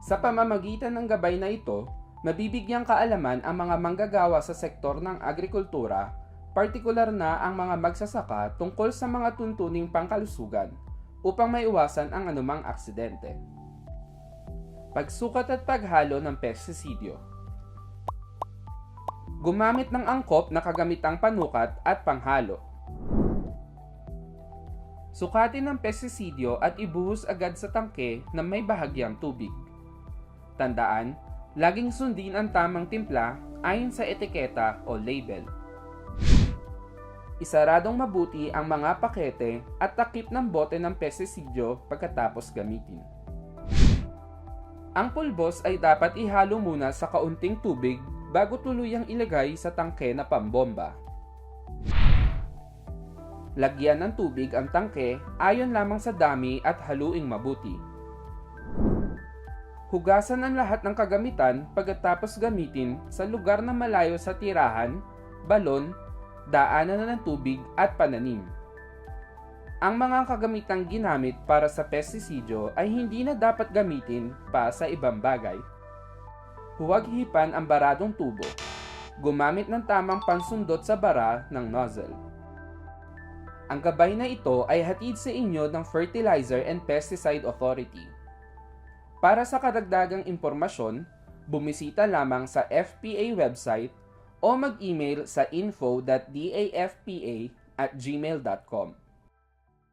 Sa pamamagitan ng gabay na ito, mabibigyang kaalaman ang mga manggagawa sa sektor ng agrikultura, partikular na ang mga magsasaka tungkol sa mga tuntuning pangkalusugan upang maiwasan ang anumang aksidente. Pagsukat at paghalo ng pestisidyo Gumamit ng angkop na kagamitang panukat at panghalo. Sukatin ang pestisidyo at ibuhos agad sa tangke na may bahagyang tubig. Tandaan, laging sundin ang tamang timpla ayon sa etiketa o label. Isaradong mabuti ang mga pakete at takip ng bote ng pestisidyo pagkatapos gamitin. Ang pulbos ay dapat ihalo muna sa kaunting tubig bago tuluyang ilagay sa tangke na pambomba. Lagyan ng tubig ang tangke ayon lamang sa dami at haluing mabuti. Hugasan ang lahat ng kagamitan pagkatapos gamitin sa lugar na malayo sa tirahan, balon, daanan na ng tubig at pananim. Ang mga kagamitang ginamit para sa pestisidyo ay hindi na dapat gamitin pa sa ibang bagay. Huwag hipan ang baradong tubo. Gumamit ng tamang pansundot sa bara ng nozzle. Ang gabay na ito ay hatid sa inyo ng Fertilizer and Pesticide Authority. Para sa karagdagang impormasyon, bumisita lamang sa FPA website o mag-email sa info.dafpa at gmail.com.